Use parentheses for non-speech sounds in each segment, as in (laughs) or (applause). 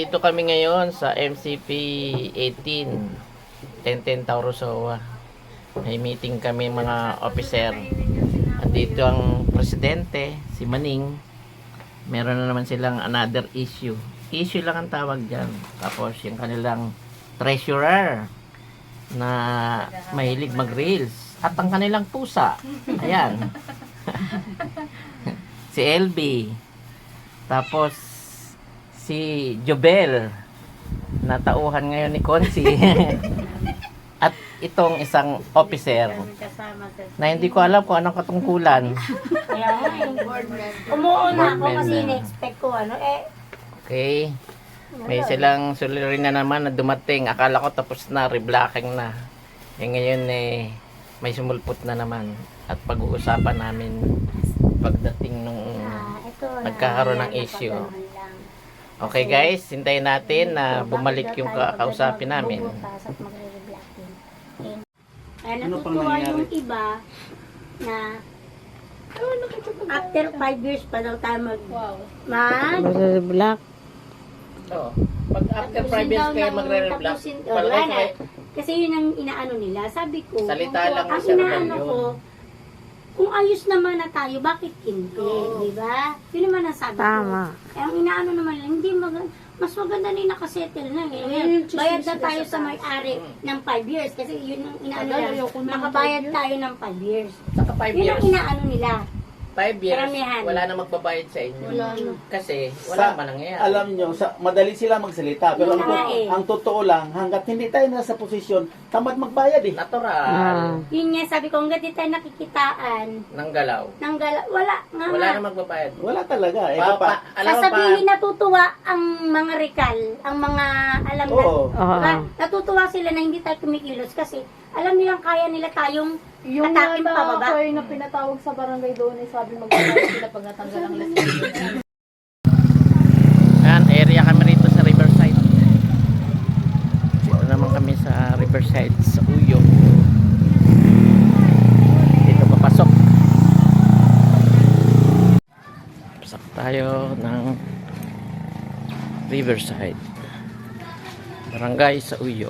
Dito kami ngayon sa MCP 18, 1010 Taurosowa. May meeting kami mga officer. At dito ang presidente, si Maning. Meron na naman silang another issue. Issue lang ang tawag dyan. Tapos yung kanilang treasurer na mahilig mag-reels. At ang kanilang pusa. Ayan. (laughs) si LB. Tapos si Jobel na tauhan ngayon ni Konsi. (laughs) At itong isang officer na hindi ko alam kung anong katungkulan. Kaya nga, yung board member. Umuuna ako kasi member. in-expect ko ano eh. Okay. May silang suliranin na naman na dumating. Akala ko tapos na, reblocking na. Eh ngayon eh, may sumulpot na naman. At pag-uusapan namin pagdating nung... Ah, ito na. Nagkakaroon ng issue. Okay guys, hintayin natin na bumalik yung kakausapin namin. Kaya Ano natutuwa yung iba na after 5 years pa daw tayo mag mag Black. Oo. Pag after tapusin 5 years kayo magre-reblock, wala na. Kasi yun ang inaano nila. Sabi ko, Salita lang ang inaano ko, kung ayos naman na tayo, bakit hindi? Di ba? Yun naman ang sabi ko. Tama. Eh, ang inaano naman lang, hindi mag mas maganda na yung nakasettle na. Eh. Ngayon, bayad na tayo sa may-ari ng 5 years. Kasi yun ang inaano lang, makabayad tayo ng 5 years. saka 5 Yun years, ang inaano nila. 5 years, Karamihan. wala na magbabayad sa inyo. Wala na. Kasi wala Sa- man nangyayari. Alam nyo, sa, madali sila magsalita. Pero ang, eh. ang totoo lang, hanggat hindi tayo nasa posisyon, tamad magbayad eh. Natural Ah. Yun nga, sabi ko, hanggat di tayo nakikitaan, ng galaw. ng gala, wala nga Wala nga. na magbabayad. Wala talaga. Eh, Pa, pa, pa, alam mo pa, Sasabihin natutuwa ang mga rekal, ang mga alam na, Oo. Oo. diba? natutuwa sila na hindi tayo kumikilos kasi alam nilang kaya nila tayong Yung Atakin na pababa. ako na pinatawag sa barangay doon ay sabi magbabayad sila pag natanggal ang lisensya. Yan, area kami rito sa Riverside. Dito naman kami sa Riverside sa Uyo. Dito papasok. Pasok tayo ng Riverside. Barangay sa Uyo.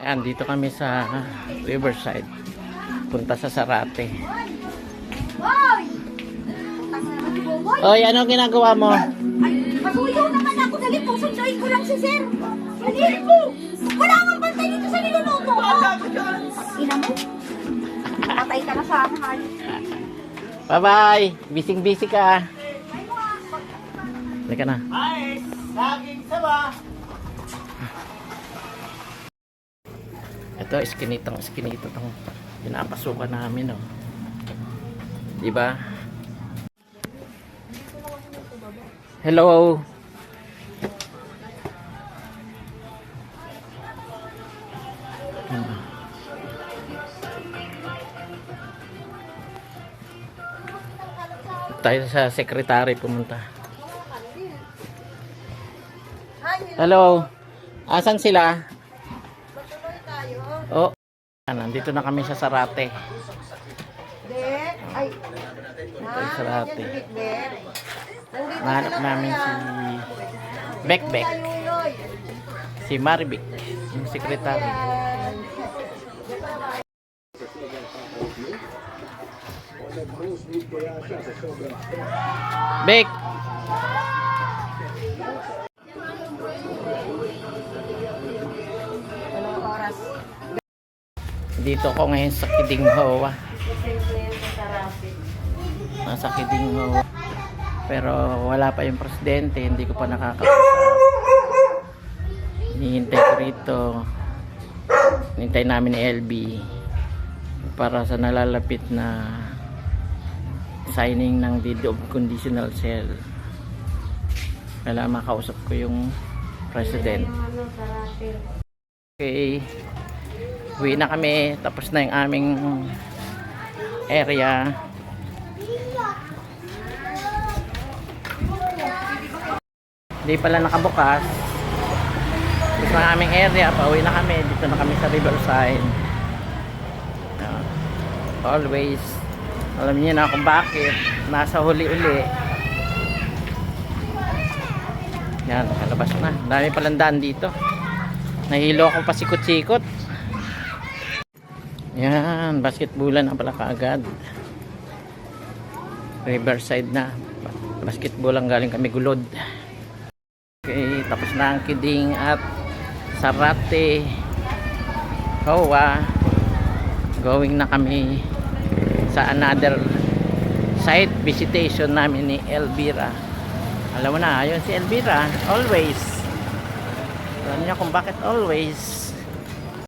Ayan, dito kami sa Riverside. Punta sa Sarate. Oy, ano ginagawa mo? Pasuyo lang si sir. Dali po. Wala kang bantay dito sa niluluto ko. Ina mo. Patay ka na sa akin. Bye-bye. Bising-busy ka. Halika na. Ito, iskinitang iskinito tong pinapasukan namin, oh. Di ba? Hello. Tayo sa secretary pumunta. Hello. Asan sila? Oh. Ah, Nandito na kami sa Sarate. Ay, yung Sarate. Nahanap namin si Bekbek. Si Maribik, yung secretary. Bek! Dito ko ngayon sa Kidinghoa. Nasa Kidinghoa. Pero wala pa yung presidente, hindi ko pa nakakausap. Hinihintay ko rito. Hinintay namin ni LB para sa nalalapit na signing ng deed of conditional sale. Kailangan makausap ko yung president. Okay. Uwi na kami. Tapos na yung aming area. Hindi pala nakabukas. Tapos na aming area. Pauwi na kami. Dito na kami sa Riverside. Yan. Always. Alam niyo na kung bakit. Nasa huli-uli. Yan, nakalabas na. Dami palang daan dito. Nahilo akong pasikot-sikot. Yan, basketballan na pala kaagad. Riverside na. Basketball ang galing kami gulod. Okay, tapos na ang kiding at sarate. Hoa. Going na kami sa another site visitation namin ni Elvira. Alam mo na, ayun si Elvira. Always. Alam niya kung bakit always.